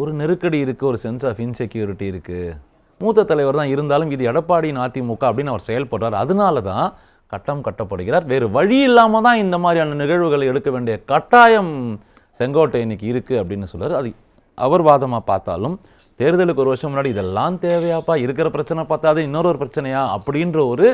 ஒரு நெருக்கடி இருக்குது ஒரு சென்ஸ் ஆஃப் இன்செக்யூரிட்டி இருக்குது மூத்த தலைவர் தான் இருந்தாலும் இது எடப்பாடியின் அதிமுக அப்படின்னு அவர் செயல்படுறார். அதனால தான் கட்டம் கட்டப்படுகிறார். வேறு வழி இல்லாமல் தான் இந்த மாதிரியான நிகழ்வுகளை எடுக்க வேண்டிய கட்டாயம் செங்கோட்டையனுக்கு இருக்குது அப்படின்னு சொல்றாரு. அது அவர் வாதமாக பார்த்தாலும் தேர்தலுக்கு ஒரு வருஷம் முன்னாடி இதெல்லாம் தேவையாப்பா இருக்கிற பிரச்சனை பார்த்தா அது இன்னொரு பிரச்சனையா அப்படின்ற ஒரு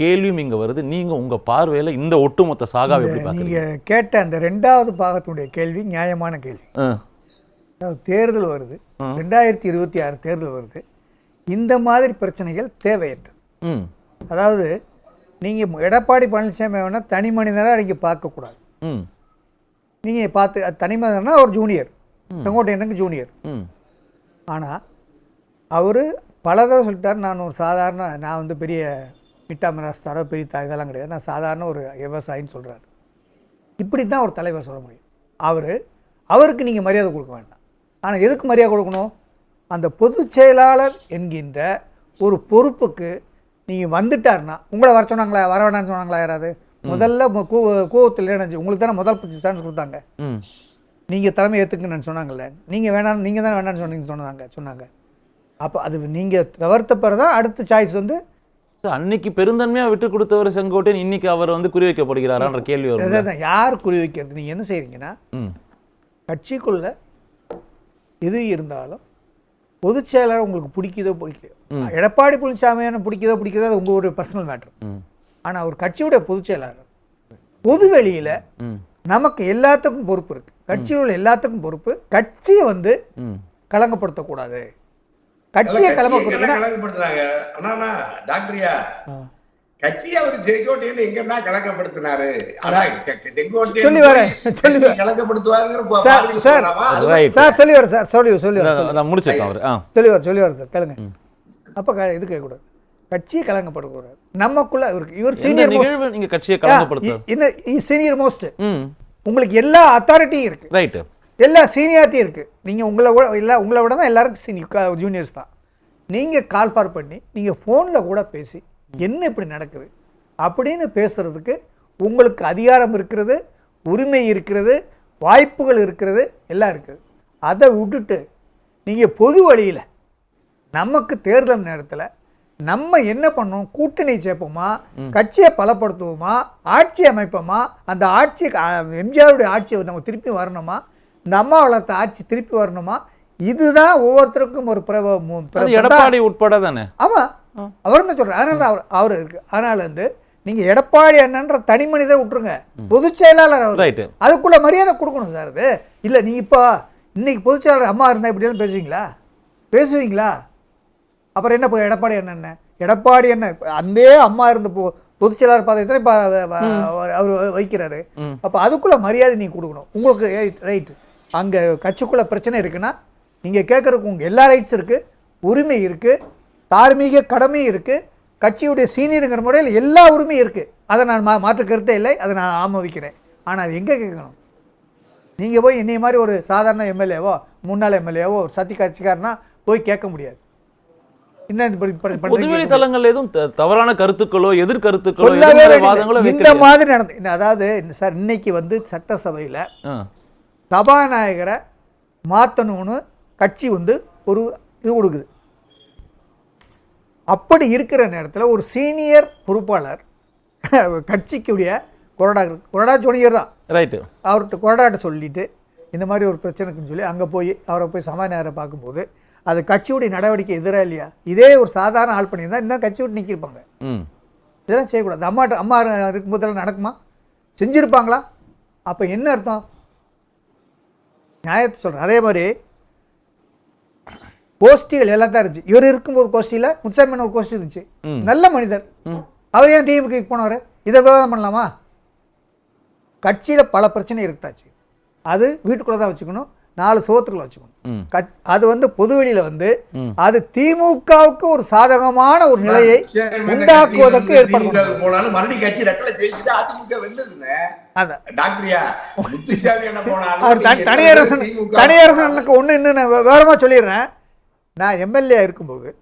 கேள்வியும் இங்கே வருது. நீங்கள் உங்கள் பார்வையில் இந்த ஒட்டுமொத்த சாகாவை எப்படி நீங்கள் கேட்ட அந்த ரெண்டாவது பாகத்துடைய கேள்வி நியாயமான கேள்வி. தேர்தல் வருது. ரெண்டாயிரத்தி இருபத்தி ஆறு தேர்தல் வருது. இந்த மாதிரி பிரச்சனைகள் தேவையற்றது. ம். அதாவது நீங்கள் எடப்பாடி பழனிசாமி வேணால் தனி மனிதனாக நீங்கள் பார்க்கக்கூடாது. ம். நீங்கள் பார்த்து தனி மனிதனா ஒரு ஜூனியர் செங்கோட்டையனுக்கு ஜூனியர் ஆனால் அவர் பல தடவை சொல்லிட்டார். நான் ஒரு சாதாரண நான் வந்து பெரிய மிட்டா மிராஸ்தாரோ பெரிய இதெல்லாம் கிடையாது. நான் சாதாரண ஒரு விவசாயின்னு சொல்கிறார் இப்படி தான் ஒரு தலைவர் சொல்ல முடியும். அவர் அவருக்கு நீங்கள் மரியாதை கொடுக்க வேண்டாம். ஆனால் எதுக்கு மரியாதை கொடுக்கணும்? அந்த பொதுச் செயலாளர் என்கின்ற ஒரு பொறுப்புக்கு நீங்கள் வந்துட்டாருன்னா உங்களை வர சொன்னாங்களா? வர வேணாம்னு சொன்னாங்களா யாராவது? முதல்ல கூவத்தில் நினைச்சு உங்களுக்கு தானே முதல் சான்ஸ் கொடுத்தாங்க. நீங்கள் தலைமை ஏற்றுக்குன்னு சொன்னாங்கல்ல. நீங்கள் வேணாம் நீங்கள் தான் வேணாம்னு சொன்னீங்க சொன்னாங்க சொன்னாங்க. அப்போ அது நீங்கள் தவிர்த்த பிறகு தான் அடுத்த சாய்ஸ் வந்து அன்னைக்கு பெருந்தன்மையா விட்டு கொடுத்தவர் செங்கோட்டையன் இன்னைக்கு அவர் வந்து குறி வைக்கப்படுகிறாரான்ற கேள்வி வரும் யார் குறி வைக்கிறது? நீங்கள் என்ன செய்றீங்கன்னா ம். கட்சிக்குள்ள எது இருந்தாலும் பொதுச் செயலாளர் உங்களுக்கு பிடிக்குதோ பிடிக்கலையோ எடப்பாடி பழனிசாமியான பிடிக்குதோ பிடிக்குதோ அது உங்கள் ஒரு பர்சனல் மேட்ரு ஆனால் அவர் கட்சியுடைய பொதுச் செயலாளர் பொது வெளியில் நமக்கு எல்லாத்துக்கும் பொறுப்பு இருக்குது கட்சியில் உள்ள எல்லாத்துக்கும் பொறுப்பு. கட்சியை வந்து ம். களங்கப்படுத்தக்கூடாது கட்சியை களங்கப்படுத்தினா கலங்கப்படுத்துனாங்க அண்ணா டாக்டரியா கட்சியை அவர் செங்கோட்டையன் எங்கன்னா கலங்கப்படுத்தினாரு ஆனா செ- செங்கோட்டையன் சொல்லி வரேன், சொல்லி வரேன். பா- சார், சார். ரைட் சொல்லி வர சார் சொல்லி சொல்லி நான் முடிச்சிட்டேன் அவர். சொல்லி வர சொல்லி வர சார். கேளுங்க. அப்போ க இது கேட்கக்கூடாது. கட்சியை கலங்கப்படக்கூடாது நமக்குள்ள இவருக்கு இவர் இந்த சீனியர் மோஸ்ட் நிகழ்வு நீங்க கட்சியை கலங்கப்படுத்த என்ன சீனியர் மோஸ்ட் ம். உங்களுக்கு எல்லா அத்தாரிட்டியும் இருக்கு. ரைட்டு எல்லா சீனியாரிட்டியும் இருக்கு. நீங்க உங்களை விட எல்லா உங்களை விட தான் எல்லாருக்கும் சீனியர் ஜூனியர்ஸ் தான். நீங்க கால் ஃபார் பண்ணி நீங்க ஃபோனில் கூட பேசி என்ன இப்படி நடக்குது? அப்படின்னு பேசுறதுக்கு உங்களுக்கு அதிகாரம் இருக்கிறது உரிமை இருக்கிறது வாய்ப்புகள் இருக்கிறது எல்லாம் இருக்குது. அதை விட்டுட்டு நீங்கள் பொது வழியில் நமக்கு தேர்தல் நேரத்தில் நம்ம என்ன பண்ணோம்? கூட்டணி சேர்ப்போமா? கட்சியை பலப்படுத்துவோமா? ஆட்சி அமைப்போமா? அந்த ஆட்சி எம்ஜிஆருடைய ஆட்சியை நம்ம திருப்பி வரணுமா? இந்த அம்மா வளர்த்த ஆட்சி திருப்பி வரணுமா? இதுதான் ஒவ்வொருத்தருக்கும் ஒரு எடப்பாடி உட்பட தானே? ஆமாம் அவர் தான் சொல்கிறேன் அதனால தான் அவர் அவர் இருக்கு. அதனால வந்து நீங்கள் எடப்பாடி அண்ணன்ற தனி மனிதரை விட்டுருங்க. பொதுச் செயலாளர் அவர். அதுக்குள்ள மரியாதை கொடுக்கணும் சார் அது. இல்லை நீ இப்போ இன்னைக்கு பொதுச் செயலாளர் அம்மா இருந்தால் இப்படியெல்லாம் பேசுவீங்களா? பேசுவீங்களா? அப்புறம் என்ன இப்போ எடப்பாடி என்ன? எடப்பாடி என்ன அந்த அம்மா இருந்த பொ பொதுச் செயலாளர் பதவியை இப்போ அவர் வைக்கிறாரு அப்போ அதுக்குள்ள மரியாதை நீ கொடுக்கணும். உங்களுக்கு ரைட் அங்கே கட்சிக்குள்ள பிரச்சனை இருக்குன்னா நீங்கள் கேட்குறதுக்கு உங்கள் எல்லா ரைட்ஸ் இருக்குது உரிமை இருக்குது தார்மீக கடமை இருக்குது கட்சியுடைய சீனியருங்கிற முறையில் எல்லா உரிமையும் இருக்குது அதை நான் மா மாற்று கருத்தே இல்லை. அதை நான் ஆமோதிக்கிறேன். ஆனால் அது எங்கே கேட்கணும்? நீங்கள் போய் என்னைய மாதிரி ஒரு சாதாரண எம்எல்ஏவோ முன்னாள் எம்எல்ஏவோ ஒரு சத்தி கட்சிக்காரனா போய் கேட்க முடியாது? பொதுவெளி தளங்கள்ல எதுவும் த- தவறான கருத்துக்களோ எதிர்கருத்துக்களோ இந்த. மாதிரி நடந்து அதாவது இந்த சார் இன்னைக்கு வந்து சட்டசபையில் சபாநாயகரை மாற்றணும்னு கட்சி வந்து ஒரு இது கொடுக்குது. அப்படி இருக்கிற நேரத்தில் ஒரு சீனியர் பொறுப்பாளர் கட்சிக்குடைய கொறடா கொறடா ஜூனியர் தான். ரைட்டு. அவர்கிட்ட கொறடாட்ட சொல்லிட்டு இந்த மாதிரி ஒரு பிரச்சனைக்குன்னு சொல்லி அங்கே போய் அவரை போய் சபாநாயகரை பார்க்கும்போது அது கட்சியுடைய நடவடிக்கை எதிராக இல்லையா? இதே ஒரு சாதாரண ஆள் பண்ணியிருந்தா இன்னும் கட்சி விட்டு நிற்கிருப்பாங்க ம். இதெல்லாம் செய்யக்கூடாது. அம்மாட்ட அம்மா இருக்கும்போதெல்லாம் நடக்குமா? செஞ்சுருப்பாங்களா? அப்போ என்ன அர்த்தம்? நியாயத்தை சொல்கிறேன் அதே மாதிரி கோஷ்டிகள் எல்லாம் தான் இருந்துச்சு. இவர் இருக்கும்போது கோஷ்டியில் முத்துசாமின்னு ஒரு கோஷ்டி இருந்துச்சு. நல்ல மனிதர். அவர் ஏன் டிஎம்கே போனவர்? இதை விவாதம் பண்ணலாமா? கட்சியில் பல பிரச்சனை இருக்காச்சு. அது வீட்டுக்குள்ளே தான் வச்சுக்கணும். நாலு சுவத்துக்குள்ள வச்சுக்கணும். அது வந்து பொதுவெளியில் வந்து அது திமுகவுக்கு ஒரு சாதகமான ஒரு நிலையை உண்டாக்குவதற்கு ஏற்பாடு. போனாலும் மறுபடியும் கட்சி ரெட்டலை ஜெயிச்சுது அதிமுக வெந்ததுன்னு முத்துசாமி தனியரசன் தனியரசனுக்கு ஒன்று இன்னும் நான் விவரமாக சொல்லிடுறேன். நான் எம்எல்ஏ இருக்கும்போது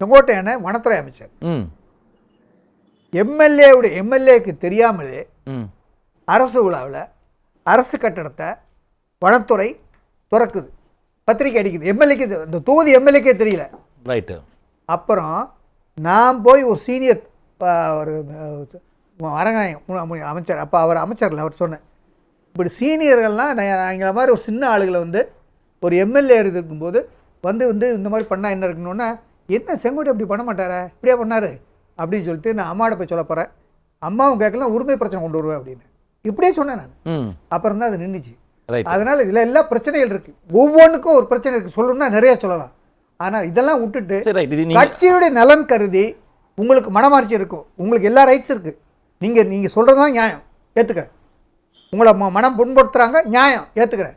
செங்கோட்டையனை வனத்துறை அமைச்சர். ம். எம்எல்ஏவுடைய எம்எல்ஏக்கு தெரியாமலே ம். அரசு விழாவில் அரசு கட்டடத்தை வனத்துறை திறக்குது. பத்திரிக்கை அடிக்குது. எம்எல்ஏக்கு இந்த தொகுதி எம்எல்ஏக்கே தெரியல. ரைட்டு. அப்புறம் நான் போய் ஒரு சீனியர் ஒரு அஹ், அரங்காயம் மு- மு- அமைச்சர் அப்போ அவர் அமைச்சர்ல அவர் சொன்னேன். இப்படி சீனியர்கள்லாம் எங்களை மாதிரி ஒரு சின்ன ஆளுகளை வந்து ஒரு எம்எல்ஏ இருக்கும்போது வந்து வந்து இந்த மாதிரி பண்ணால் என்ன இருக்கணும்னா என்ன செங்கோட்டை இப்படி பண்ண மாட்டாரா? இப்படியா பண்ணாரு? அப்படின்னு சொல்லிட்டு நான் அம்மாவோட போய் சொல்ல போகிறேன் அம்மாவும் கேட்கலாம் உரிமை பிரச்சனை கொண்டு வருவேன் அப்படின்னு. இப்படியே சொன்னேன் நான். அப்புறம் தான் அது நின்றுச்சு அதனால் இதில் எல்லா பிரச்சனைகள் இருக்குது ஒவ்வொன்றுக்கும் ஒரு பிரச்சனை இருக்குது சொல்லணும்னா நிறைய சொல்லலாம். ஆனால் இதெல்லாம் விட்டுட்டு கட்சியுடைய நலன் கருதி உங்களுக்கு மனமார்ச்சி இருக்கும். உங்களுக்கு எல்லா ரைட்ஸ் இருக்கு. நீங்க நீங்க சொல்றது தான் நியாயம். ஏத்துக்கிறேன். உங்களை ம- மனம் புண்படுத்துறாங்க நியாயம். ஏத்துக்கிறேன்.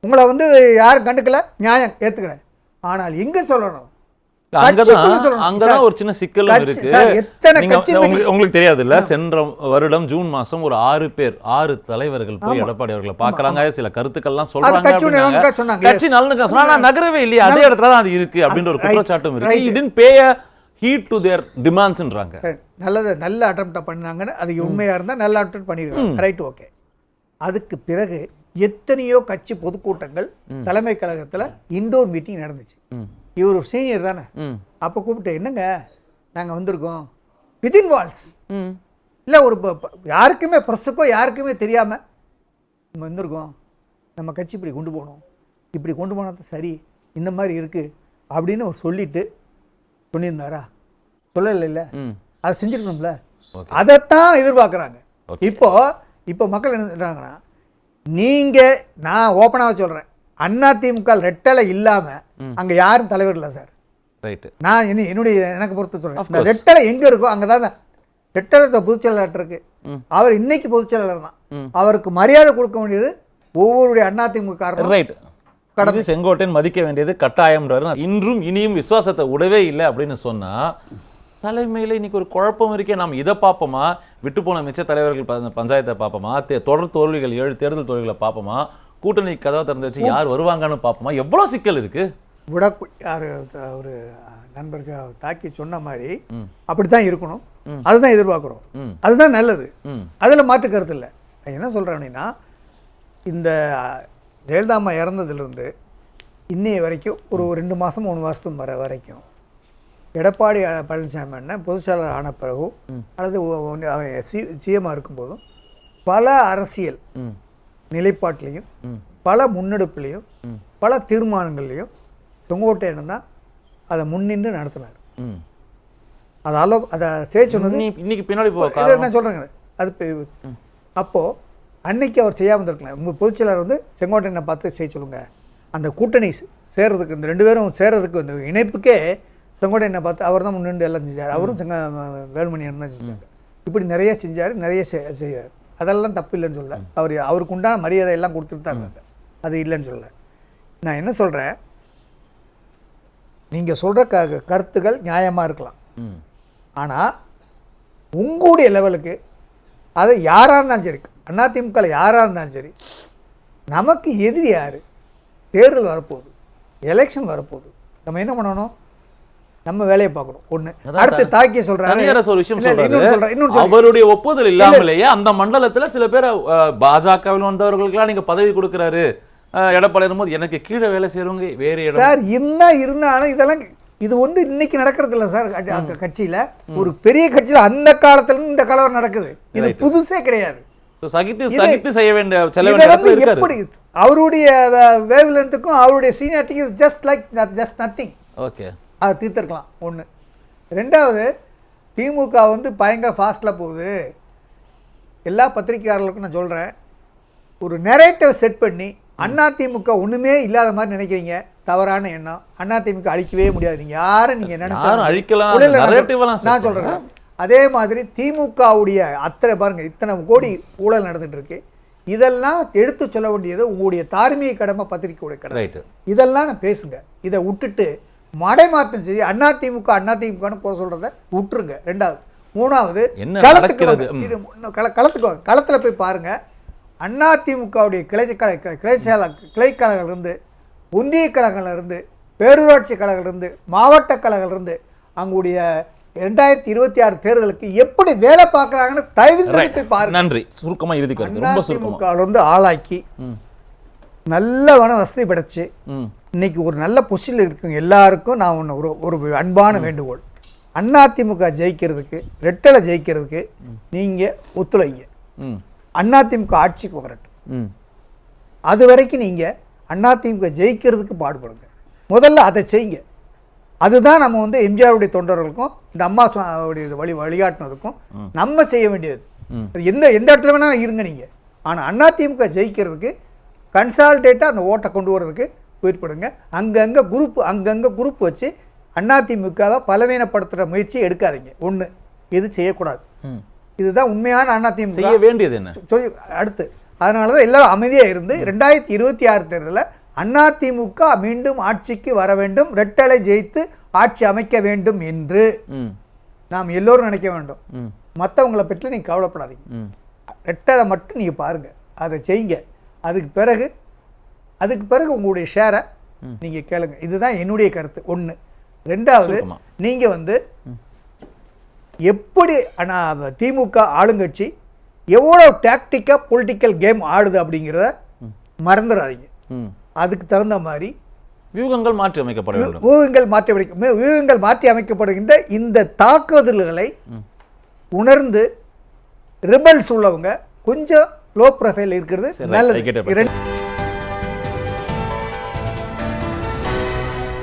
உங்களை வந்து யாரும் கண்டுக்கல நியாயம். ஏத்துக்கிறேன். ஆனால் எங்க சொல்லணும்? அங்கதான் ஒரு சின்ன சிக்கலும் கட்சி- இருக்கு. உங்களுக்கு தெரியாது இல்ல சென்ற வருடம் ஜூன் மாசம் ஒரு ஆறு பேர் ஆறு தலைவர்கள் போய் எடப்பாடி அவர்களை பாக்குறாங்க சில கருத்துக்கள்லாம் சொல்றாங்க கட்சி. நலனுக்கு சொன்னா நகரவே இல்லையே. அதே இடத்துல தான் அது இருக்கு அப்படின்ற ஒரு குற்றச்சாட்டும் இருக்கு. இடன் பே ஹீட் டு தேர் டிமாண்ட்ஸ்ன்றாங்க நல்லது நல்ல அட்டம் பண்ணாங்கன்னு அது உண்மையா இருந்தா நல்ல அட்டம் பண்ணிருக்காங்க. ரைட் ஓகே அதுக்கு பிறகு எத்தனையோ கட்சி பொதுக்கூட்டங்கள் தலைமை கழகத்துல இண்டோர் மீட்டிங் நடந்துச்சு. இவர் ஒரு சீனியர் தானே. அப்போ கூப்பிட்டு என்னங்க? நாங்கள் வந்திருக்கோம். வித்தின் வால்ஸ் ம். இல்லை ஒரு யாருக்குமே ப்ரெஸ்ஸுக்கோ யாருக்குமே தெரியாமல் நம்ம வந்திருக்கோம். நம்ம கட்சி இப்படி கொண்டு போகணும். இப்படி கொண்டு போனால் தான் சரி. இந்த மாதிரி இருக்குது அப்படின்னு அவர் சொல்லிட்டு சொல்லியிருந்தாரா? சொல்லலை இல்லை. அதை செஞ்சுருக்கணும்ல. அதைத்தான் எதிர்பார்க்குறாங்க. இப்போ இப்போ மக்கள் என்ன சொல்கிறாங்கன்னா நீங்கள் நான் ஓப்பனாக சொல்கிறேன் அதிமுக ரெட்டலை இல்லாமல் அங்கே யாரும் தலைவர் இல்லை சார். ரைட் நான் என்ன என்னுடைய எனக்கு பொறுத்து Of சொல்றேன் இந்த. ரெட்டலை எங்க இருக்கோ அங்கே தான். ரெட்டலை பொதுச் செயலாளர் இருக்கு. அவர் இன்னைக்கு பொதுச் செயலாளர் தான். அவருக்கு மரியாதை கொடுக்க வேண்டியது ஒவ்வொருடைய அதிமுக காரணம். ரைட் கடந்து செங்கோட்டையன் மதிக்க வேண்டியது கட்டாயம்ன்றாரு. இன்றும் இனியும் விசுவாசத்தை விடவே இல்லை அப்படின்னு சொன்னா தலைமையில இன்னைக்கு ஒரு குழப்பம் இருக்கே நாம் இதை பார்ப்போமா? விட்டு போன மிச்ச தலைவர்கள் பஞ்சாயத்தை பார்ப்போமா? தொடர் தோல்விகள் ஏழு தேர்தல் தோல்விகளை பார்ப்போமா? கூட்டணி கதவை திறந்து வச்சு யார் வருவாங்கன்னு பார்ப்போமா? எவ்வளவு சிக்கல் இருக்கு? விட யார் ஒரு நண்பருக்கு தாக்கி சொன்ன மாதிரி அப்படி தான் இருக்கணும். அதுதான் எதிர்பார்க்குறோம். அதுதான் நல்லது. அதில் மாற்று கருத்து இல்லை. நான் என்ன சொல்கிறேன் அப்படின்னா இந்த ஜெயலலிதா அம்மா இறந்ததுலேருந்து இன்னைய வரைக்கும் ஒரு ரெண்டு மாதம் மூணு மாதத்துக்கு வர வரைக்கும் எடப்பாடி பழனிசாமி அண்ணன் பொதுச் செயலாளர் ஆன பிறகும் அல்லது ஒ- ஒன்று அவன் சி சிஎம்மாக இருக்கும்போதும் பல அரசியல் நிலைப்பாட்டிலையும் பல முன்னெடுப்புலையும் பல தீர்மானங்கள்லையும் செங்கோட்டையன் தான் அதை முன்னின்று நடத்தினார். அதை அலோ அதை செய்ய சொன்னது இன்னி- இன்னைக்கு பின்னாடி நான் சொல்கிறேங்க அது இப்போ- அப்போ அன்னைக்கு அவர் செய்யாமல் இருக்கலாம் உங்கள் பொதுச்செயலாளர் வந்து செங்கோட்டையனை பார்த்து செய்ய சொல்லுங்க. அந்த கூட்டணி சேர்றதுக்கு இந்த ரெண்டு பேரும் சேர்றதுக்கு இந்த இணைப்புக்கே செங்கோட்டையனை பார்த்து அவர் தான் முன்னின்று எல்லாம் செஞ்சார். அவரும் செங்க வேலுமணியன் தான் செஞ்சாங்க இப்படி நிறைய செஞ்சார் நிறைய செ- செய்யார் அதெல்லாம் தப்பு இல்லைன்னு சொல்ல அவர் அவருக்கு உண்டான மரியாதை எல்லாம் கொடுத்துட்டு தான் இருந்தாங்க அது இல்லைன்னு சொல்ல நான் என்ன சொல்கிறேன் நீங்கள் சொல்கிற க கருத்துக்கள் நியாயமாக இருக்கலாம். ஆனால் உங்களுடைய லெவலுக்கு அது யாராக இருந்தாலும் சரி அதிமுக யாராக இருந்தாலும் சரி நமக்கு எதிரி யார்? தேர்தல் வரப்போகுது. எலெக்ஷன் வரப்போகுது. நம்ம என்ன பண்ணணும்? நம்ம வேலையை பார்க்கணும். அதான் அடுத்து தாக்கி தனியரசு ஒரு விஷயம் சொல்றாரு. அவருடைய ஒப்புதல் இல்லாமலேயே அந்த மண்டலத்துல சில பேர் பாஜகவில் வந்தவர்களுக்கெல்லாம் நீங்க பதவி கொடுக்குறாரு. எடப்பாடி இருக்கும்போது எனக்கு கீழே வேலை செய்யறவங்க வேறு இடம். சார் என்ன இருந்தாலும் இதெல்லாம் இது வந்து இன்னைக்கு நடக்கிறது இல்லை சார் கட்சி- கட்சியில. ஒரு பெரிய கட்சியில் அந்த காலத்துல இருந்து இந்த கலவரம் நடக்குது. இது புதுசே கிடையாது. So, சகித்து சகித்து செய்ய வேண்டிய எப்படி அவருடைய வேவ் லென்த்துக்கும் அவருடைய சீனியாரிட்டிக்கும் just like just nothing okay அதை தீர்த்திருக்கலாம் ஒன்று ரெண்டாவது திமுக வந்து பயங்கர ஃபாஸ்ட்டில் போகுது. எல்லா பத்திரிகையாளர்களுக்கும் நான் சொல்கிறேன் ஒரு நெரேட்டிவ் செட் பண்ணி அண்ணா திமுக ஒன்றுமே இல்லாத மாதிரி நினைக்கிறீங்க தவறான எண்ணம். அண்ணா திமுக அழிக்கவே முடியாது. நீங்கள் யாரும் நீங்கள் யாரும் அழிக்கலாம், நான் சொல்கிறேன் அதே மாதிரி திமுகவுடைய அத்தனை பாருங்க இத்தனை கோடி ஊழல் நடந்துட்டு இருக்கு. இதெல்லாம் எடுத்து சொல்ல வேண்டியது உங்களுடைய தார்மீக கடமை பத்திரிகையுடைய கடமை. இதெல்லாம் நான் பேசுங்க. இதை விட்டுட்டு மடைமாற்றம் செய்து அண்ணா திமுக அண்ணா திமுகன்னு போக சொல்றத விட்டுருங்க. ரெண்டாவது. மூணாவது களத்துக்கு களத்துக்கு. களத்துல போய் பாருங்க. அண்ணா திமுகவுடைய கிளை கிளை கிளை கழகங்கள் இருந்து ஒன்றிய கழகங்கள் இருந்து பேரூராட்சி கழகங்கள் இருந்து மாவட்ட கழகங்கள் இருந்து அங்குடைய ரெண்டாயிரத்தி இருபத்தி ஆறு தேர்தலுக்கு எப்படி வேலை பார்க்குறாங்கன்னு தயவு செய்து போய் பாருங்க. நன்றி. சுருக்கமா இறுதி கருத்து ரொம்ப சுருக்கமா. அதிமுக வந்து ஆளாக்கி நல்ல வன வசதி படைச்சு இன்னைக்கு ஒரு நல்ல பொசிஷனில் இருக்குங்க எல்லாருக்கும் நான் ஒன்று ஒரு ஒரு அன்பான வேண்டுகோள். அதிமுக ஜெயிக்கிறதுக்கு ரெட்டலை ஜெயிக்கிறதுக்கு நீங்கள் ஒத்துழைங்க. அதிமுக ஆட்சிக்கு வரட்டும். அது வரைக்கும் நீங்கள் அதிமுக ஜெயிக்கிறதுக்கு பாடுபடுங்க. முதல்ல அதை செய்யுங்க. அதுதான் நம்ம வந்து எம்ஜிஆருடைய தொண்டர்களுக்கும் இந்த அம்மா சுவாமியுடைய வழி வழிகாட்டினதுக்கும் நம்ம செய்ய வேண்டியது. எந்த எந்த இடத்துல வேணாலும் இருங்க நீங்கள் ஆனால் அதிமுக ஜெயிக்கிறதுக்கு கன்சால்டேட்டாக அந்த ஓட்டை கொண்டு வர்றதுக்கு போயிட்டுப்படுங்க அங்கங்கே குரூப் அங்கங்கே குரூப் வச்சு அதிமுகவை பலவீனப்படுத்துகிற முயற்சி எடுக்காதீங்க. ஒன்று இது செய்யக்கூடாது. இதுதான் உண்மையான அதிமுக செய்ய வேண்டியது என்ன? சொல்லி அடுத்து அதனால தான் எல்லாரும் அமைதியாக இருந்து ரெண்டாயிரத்தி இருபத்தி ஆறு தேர்தலில் அதிமுக மீண்டும் ஆட்சிக்கு வர வேண்டும் ரெட்டலை ஜெயித்து ஆட்சி அமைக்க வேண்டும் என்று நாம் எல்லோரும் நினைக்க வேண்டும். மற்றவங்களை பற்றி நீங்கள் கவலைப்படாதீங்க. ரெட்டலை மட்டும் நீங்கள் பாருங்கள் அதை செய்யுங்க. அதுக்கு பிறகு அதுக்கு பிறகு உங்களுடைய ஷேரை நீங்கள் கேளுங்க. இதுதான் என்னுடைய கருத்து. ஒன்று ரெண்டாவது. நீங்கள் வந்து எப்படி ஆனால் திமுக ஆளுங்கட்சி எவ்வளோ டாக்டிக்காக பொலிட்டிக்கல் கேம் ஆடுது அப்படிங்கிறத மறந்துடாதீங்க. அதுக்கு தகுந்த மாதிரி வியூகங்கள் மாற்றி அமைக்கப்பட வேண்டும். ஊகங்கள் மாற்றி அமைக்க ஊகங்கள் மாற்றி அமைக்கப்படுகின்ற இந்த தாக்குதல்களை உணர்ந்து ரிபல்ஸ் உள்ளவங்க கொஞ்சம் லோ ப்ரொஃபைல் இருக்கிறது நல்லது.